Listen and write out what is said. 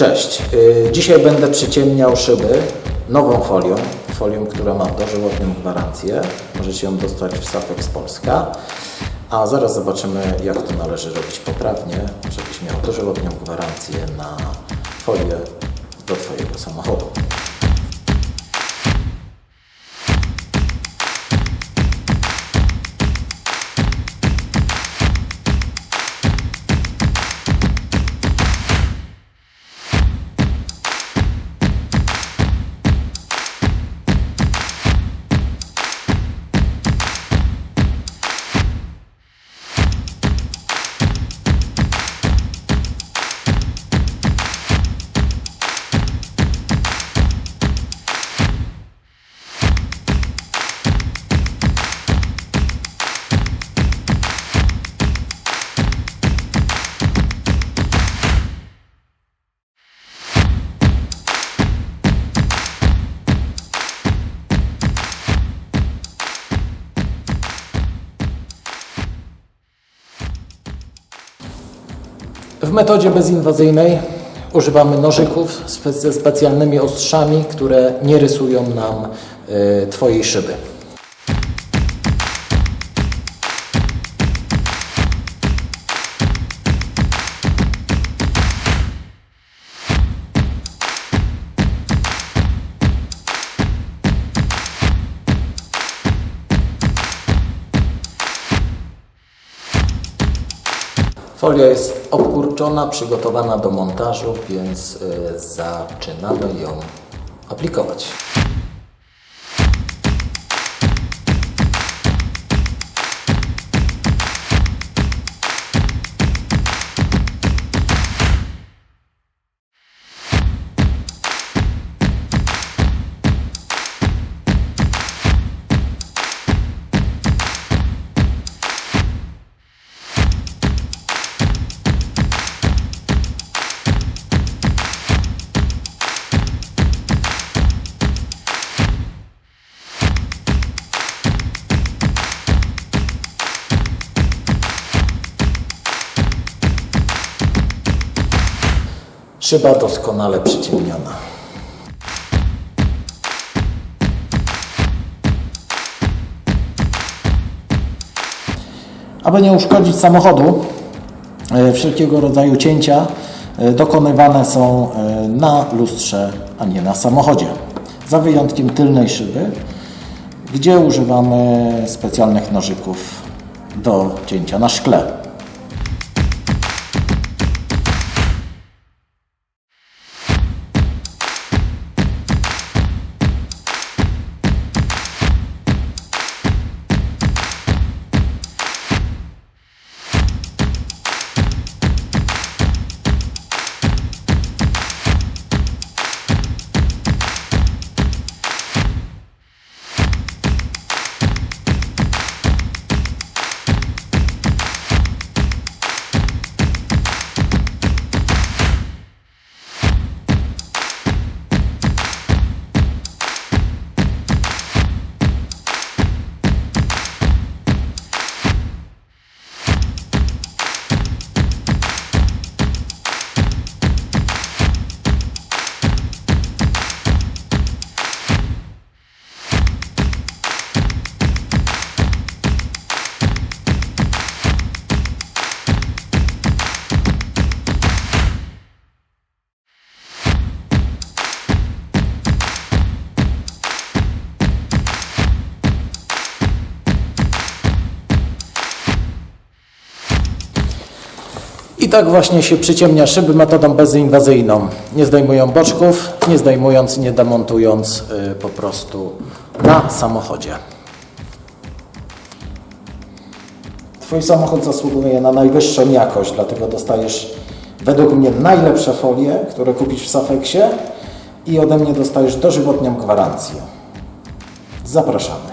Cześć. Y, Dzisiaj będę przyciemniał szyby nową folią, folią, która ma dożywotnią gwarancję. Możecie ją dostać w Safex Polska. A zaraz zobaczymy, jak to należy robić poprawnie, żebyś miał dożywotnią gwarancję na folię do Twojego samochodu. W metodzie bezinwazyjnej używamy nożyków ze specjalnymi ostrzami, które nie rysują nam y, Twojej szyby. Folia jest obkurczona, przygotowana do montażu, więc y, zaczynamy ją aplikować. Szyba doskonale przyciemniona. Aby nie uszkodzić samochodu, e, wszelkiego rodzaju cięcia e, dokonywane są e, na lustrze, a nie na samochodzie. Za wyjątkiem tylnej szyby, gdzie używamy specjalnych nożyków do cięcia na szkle. Tak właśnie się przyciemnia szyby metodą bezinwazyjną. Nie zdejmują boczków, nie zdejmując, nie demontując y, po prostu na samochodzie. Twój samochód zasługuje na najwyższą jakość, dlatego dostajesz według mnie najlepsze folie, które kupisz w Safexie i ode mnie dostajesz dożywotnią gwarancję. Zapraszamy.